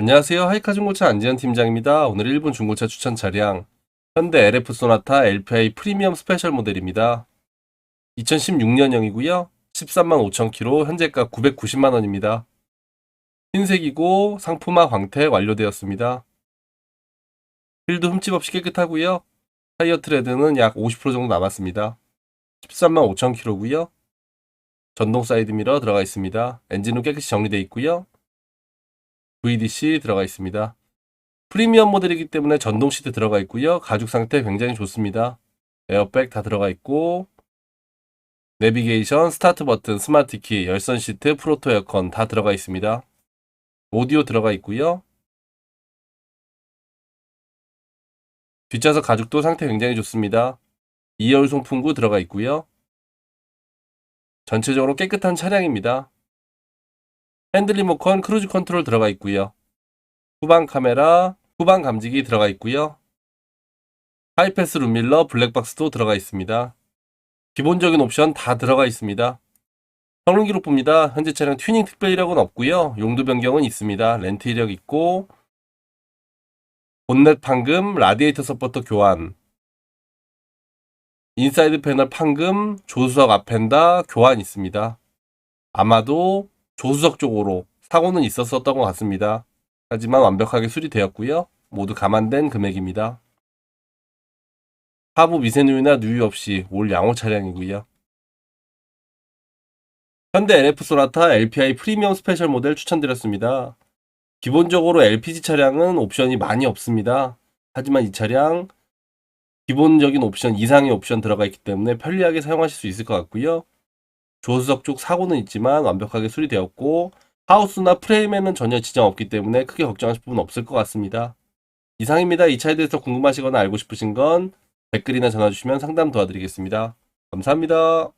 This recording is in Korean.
안녕하세요. 하이카 중고차 안지현 팀장입니다. 오늘 1분 중고차 추천 차량 현대 LF 소나타 LPI 프리미엄 스페셜 모델입니다. 2016년형이고요. 13만 5천 킬로, 현재가 990만 원입니다. 흰색이고 상품화 광택 완료되었습니다. 휠도 흠집 없이 깨끗하고요. 타이어 트레드는 약 50% 정도 남았습니다. 13만 5천 킬로고요. 전동 사이드 미러 들어가 있습니다. 엔진은 깨끗이 정리되어 있고요. VDC 들어가 있습니다. 프리미엄 모델이기 때문에 전동 시트 들어가 있고요. 가죽 상태 굉장히 좋습니다. 에어백 다 들어가 있고 내비게이션, 스타트 버튼, 스마트 키, 열선 시트, 프로토 에어컨 다 들어가 있습니다. 오디오 들어가 있고요. 뒷좌석 가죽도 상태 굉장히 좋습니다. 2열 송풍구 들어가 있고요. 전체적으로 깨끗한 차량입니다. 핸들 리모컨, 크루즈 컨트롤 들어가 있고요. 후방 카메라, 후방 감지기 들어가 있고요. 하이패스 룸밀러, 블랙박스도 들어가 있습니다. 기본적인 옵션 다 들어가 있습니다. 성능 기록부입니다. 현재 차량 튜닝 특별 이력은 없고요. 용도 변경은 있습니다. 렌트 이력 있고 본넷 판금, 라디에이터 서포터 교환, 인사이드 패널 판금, 조수석 앞펜다 교환 있습니다. 아마도 조수석 쪽으로 사고는 있었었던 것 같습니다. 하지만 완벽하게 수리되었고요. 모두 감안된 금액입니다. 하부 미세누유나 누유 없이 올 양호 차량이고요. 현대 LF 소나타 LPI 프리미엄 스페셜 모델 추천드렸습니다. 기본적으로 LPG 차량은 옵션이 많이 없습니다. 하지만 이 차량 기본적인 옵션 이상의 옵션 들어가 있기 때문에 편리하게 사용하실 수 있을 것 같고요. 조수석 쪽 사고는 있지만 완벽하게 수리되었고 하우스나 프레임에는 전혀 지장 없기 때문에 크게 걱정하실 부분 없을 것 같습니다. 이상입니다. 이 차에 대해서 궁금하시거나 알고 싶으신 건 댓글이나 전화 주시면 상담 도와드리겠습니다. 감사합니다.